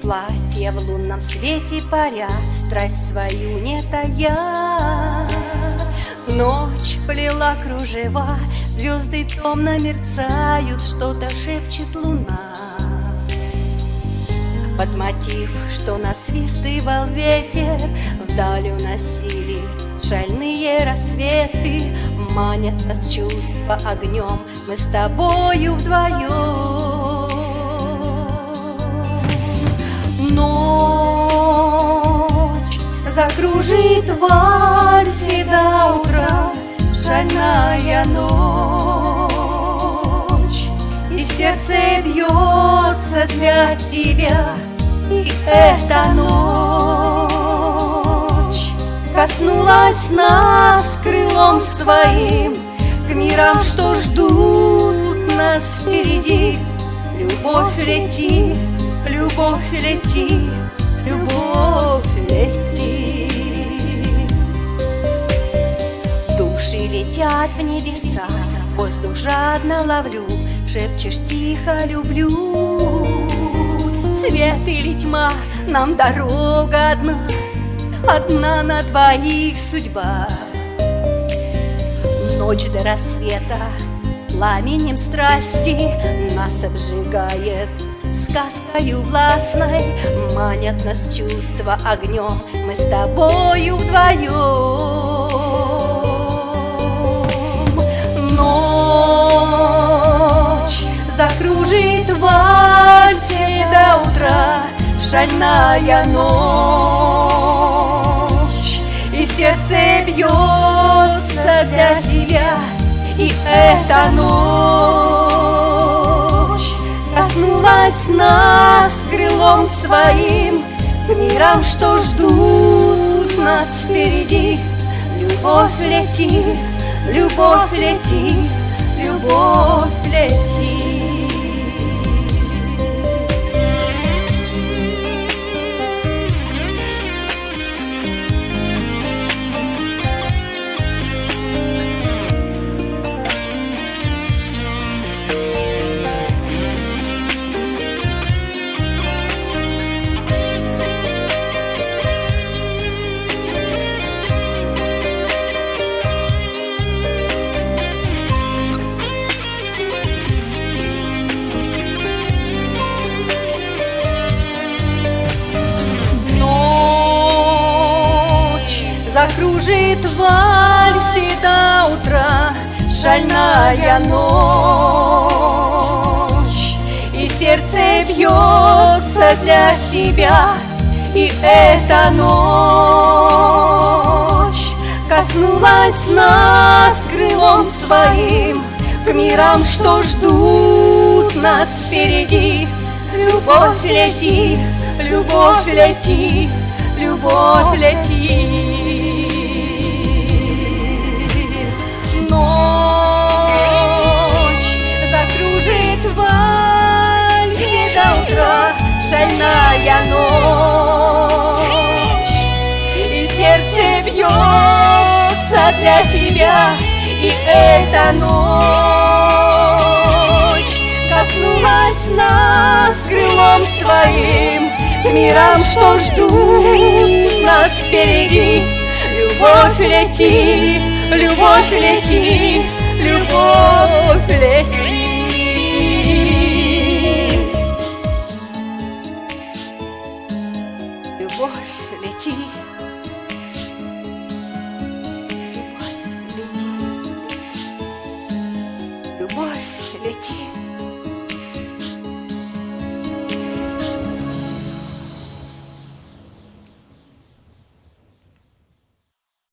платье в лунном свете паря, Страсть свою не тая. Ночь плела кружева, звезды томно мерцают, Что-то шепчет луна. Под мотив, что насвистывал ветер, Вдаль уносили шальные рассветы, Манят нас чувства огнем, мы с тобою вдвоем. Закружит в вальсе до утра, Шальная ночь, И сердце бьется для тебя, И эта ночь Коснулась нас крылом своим К мирам, что ждут нас впереди. Любовь лети, любовь лети, любовь Души летят в небеса, воздух жадно ловлю, Шепчешь тихо люблю. Свет или тьма, нам дорога одна, Одна на двоих судьба. Ночь до рассвета пламенем страсти Нас обжигает сказкою властной Манят нас чувства огнем Мы с тобою вдвоем Шальная ночь И сердце бьется для тебя И эта ночь Коснулась нас крылом своим К мирам, что ждут нас впереди. Любовь лети, любовь лети, любовь лети закружит в вальсе до утра Шальная ночь И сердце бьется для тебя И эта ночь Коснулась нас крылом своим К мирам, что ждут нас впереди Любовь лети, любовь лети, любовь лети. Шальная ночь, и сердце бьется для тебя, и эта ночь коснулась нас крылом своим к мирам, что ждут нас впереди. Любовь лети, любовь лети, любовь лети. Любовь лети,